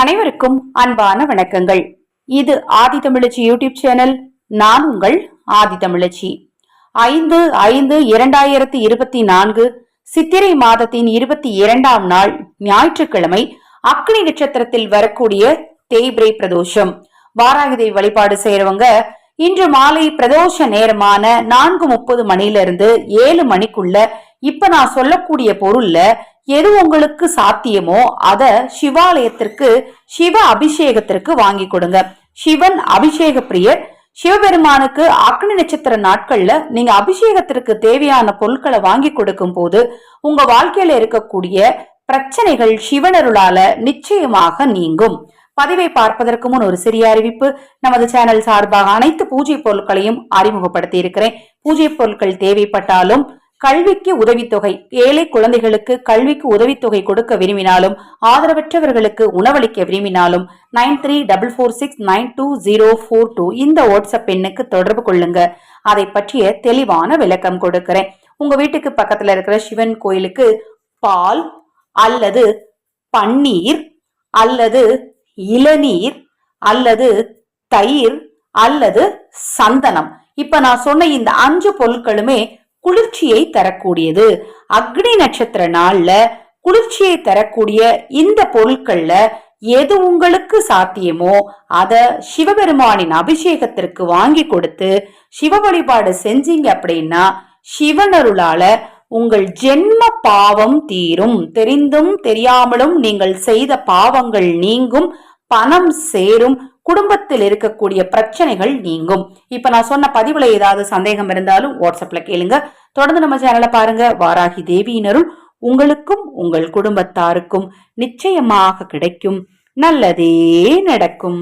அனைவருக்கும் அன்பான வணக்கங்கள். இது ஆதி தமிழச்சி யூடியூப் சேனல் நான் உங்கள் ஆதி தமிழச்சி ஐந்து ஐந்து இரண்டாயிரத்தி இருபத்தி நான்கு சித்திரை மாதத்தின் இருபத்தி இரண்டாம் நாள் ஞாயிற்றுக்கிழமை அக்னி நட்சத்திரத்தில் வரக்கூடிய தேய்பிரை பிரதோஷம். வாராகிதை வழிபாடு செய்யறவங்க இன்று மாலை பிரதோஷ நேரமான நான்கு முப்பது மணியிலிருந்து இருந்து ஏழு மணிக்குள்ள இப்ப நான் சொல்லக்கூடிய பொருள்ல எது உங்களுக்கு சாத்தியமோ அத சிவாலயத்திற்கு சிவ அபிஷேகத்திற்கு வாங்கி கொடுங்க. சிவன் அபிஷேக பிரியர். சிவபெருமானுக்கு அக்னி நட்சத்திர நாட்கள்ல நீங்க அபிஷேகத்திற்கு தேவையான பொருட்களை வாங்கி கொடுக்கும் போது உங்க வாழ்க்கையில இருக்கக்கூடிய பிரச்சனைகள் சிவனருளால நிச்சயமாக நீங்கும். பதிவை பார்ப்பதற்கு முன் ஒரு சிறிய அறிவிப்பு. நமது சேனல் சார்பாக அனைத்து பூஜை பொருட்களையும் அறிமுகப்படுத்தி இருக்கிறேன் பூஜை பொருட்கள் தேவைப்பட்டாலும் கல்விக்கு உதவித்தொகை. ஏழை குழந்தைகளுக்கு கல்விக்கு உதவித்தொகை கொடுக்க விரும்பினாலும் ஆதரவற்றவர்களுக்கு உணவளிக்க விரும்பினாலும் nine three double four six nine two zero four two இந்த வாட்ஸ்அப் எண்ணுக்கு தொடர்பு கொள்ளுங்க. அதை பற்றிய தெளிவான விளக்கம் கொடுக்கிறேன். உங்க வீட்டுக்கு பக்கத்துல இருக்கிற சிவன் கோயிலுக்கு பால் அல்லது பன்னீர் அல்லது இளநீர் அல்லது தயிர் அல்லது சந்தனம். இப்ப நான் சொன்ன இந்த அஞ்சு பொருட்களுமே குளிர்ச்சியை தரக்கூடியது. அக்னி நட்சத்திர நாள்ல குளிர்ச்சியை தரக்கூடிய இந்த பொருட்கள்ல எது உங்களுக்கு சாத்தியமோ அத சிவபெருமானின் அபிஷேகத்திற்கு வாங்கி கொடுத்து சிவ வழிபாடு செஞ்சீங்க அப்படின்னா சிவனருளால உங்கள் ஜென்ம பாவம் தீரும். தெரிந்தும் தெரியாமலும் நீங்கள் செய்த பாவங்கள் நீங்கும் பணம் சேரும் குடும்பத்தில் இருக்கக்கூடிய பிரச்சனைகள் நீங்கும். இப்ப நான் சொன்ன பதிவுல ஏதாவது சந்தேகம் இருந்தாலும் வாட்ஸ்அப்ல கேளுங்க. தொடர்ந்து நம்ம சேனலை பாருங்க. வாராகி தேவியினரும் உங்களுக்கும் உங்கள் குடும்பத்தாருக்கும் நிச்சயமாக கிடைக்கும். நல்லதே நடக்கும்.